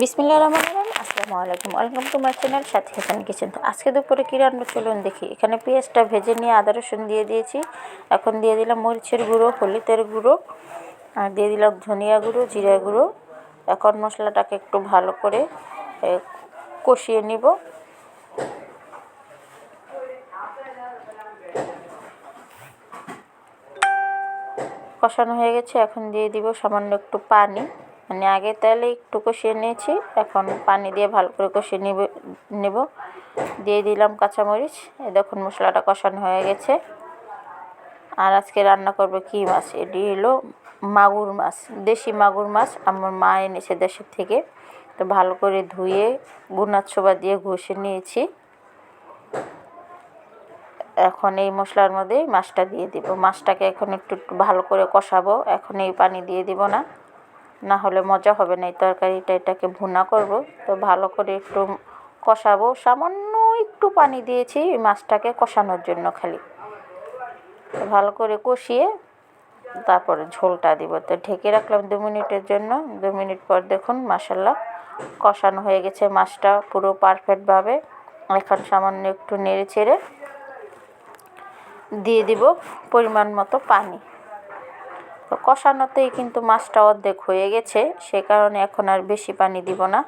বিসমিল্লা রহমান রহিম, আসসালামু আলাইকুম। Welcome to my channel সাথে হাসান কিচেন। আজকে দুপুরে কী রান্না চলুন দেখি। এখানে পেঁয়াজটা ভেজে নিয়ে আদা রসুন দিয়ে দিয়েছি। এখন দিয়ে দিলাম মরিচের গুঁড়ো, হলুদের গুঁড়ো, আর দিয়ে দিলাম ধনিয়া গুঁড়ো, জিরা গুঁড়ো। এখন মশলাটাকে একটু ভালো করে কষিয়ে নিব। কষানো হয়ে গেছে। এখন দিয়ে দিব সামান্য একটু পানি। মানে আগে তাহলে একটু কষিয়ে নিয়েছি, এখন পানি দিয়ে ভালো করে কষিয়ে নিব, নেব। দিয়ে দিলাম কাঁচামরিচ, এই দেখুন মশলাটা কষানো হয়ে গেছে। আর আজকে রান্না করব কী মাছ? এটি হলো মাগুর মাছ, দেশি মাগুর মাছ, আমার মা এনেছে দেশের থেকে। তো ভালো করে ধুয়ে গুনার ছোবা দিয়ে ঘষে নিয়েছি। এখন এই মশলার মধ্যে মাছটা দিয়ে দিব। মাছটাকে এখন একটু ভালো করে কষাবো, এখন এই পানি দিয়ে দিব না। না হলে মজা হবে না এই তরকারিটা, এটাকে ভুনা করব। তো ভালো করে একটু কষাবো। সামান্য একটু পানি দিয়েছি মাছটাকে কষানোর জন্য খালি। ভালো করে কষিয়ে তারপরে ঝোলটা দিব। তো ঢেকে রাখলাম দু মিনিটের জন্য। দু মিনিট পর দেখুন মাসাল্লাহ কষানো হয়ে গেছে মাছটা পুরো পারফেক্টভাবে এখন সামান্য একটু নেড়ে চেড়ে দিয়ে দিব পরিমাণ মতো পানি। তো কষানোতেই কিন্তু মাছটা অর্ধেক হয়ে গেছে, সে কারণে এখন আর বেশি পানি দিব না,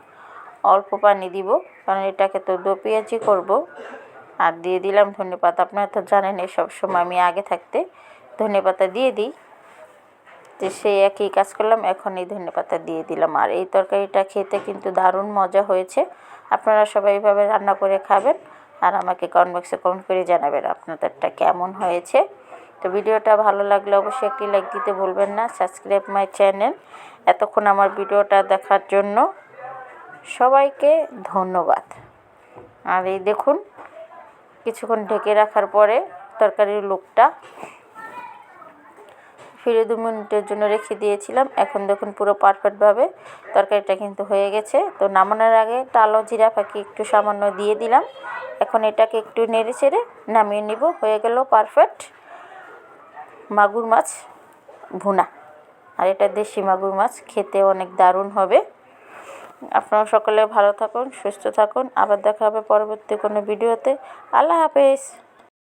অল্প পানি দিব, কারণ এটাকে তো দো পেঁয়াজি করব। আর দিয়ে দিলাম ধনে পাতা, আপনারা তো জানেন সব সময় আমি আগে থাকতে ধনে পাতা দিয়ে দিই। তো সেই একই কাজ করলাম, এখন এই ধনে পাতা দিয়ে দিলাম। আর এই তরকারিটা খেতে কিন্তু দারুণ মজা হয়েছে, আপনারা সবাই এইভাবে রান্না করে খাবেন, আর আমাকে কমেন্ট বক্সে কমেন্ট করে জানাবেন আপনাদেরটা কেমন হয়েছে। তো ভিডিওটা ভালো লাগলে অবশ্যই একটি লাইক দিতে ভুলবেন না সাবস্ক্রাইব মাই চ্যানেল এতক্ষণ আমার ভিডিওটা দেখার জন্য। সবাইকে ধন্যবাদ। আর এই দেখুন, কিছুক্ষণ ঢেকে রাখার পরে তরকারির লুকটা ফিরে দু মিনিটের জন্য রেখে দিয়েছিলাম। এখন দেখুন পুরো পারফেক্টভাবে তরকারিটা কিন্তু হয়ে গেছে। তো নামানোর আগে টালো জিরা পাখি একটু সামান্য দিয়ে দিলাম। এখন এটাকে একটু নেড়ে চেড়ে নামিয়ে নিব। হয়ে গেল পারফেক্ট মাগুর মাছ, ভুনা। আর এটা দেশি মাগুর মাছ, খেতে অনেক দারুণ হবে। আপনারা সকলে ভালো থাকুন, সুস্থ থাকুন। আবার দেখা হবে পরবর্তী কোনো ভিডিওতে। আল্লাহ হাফেজ।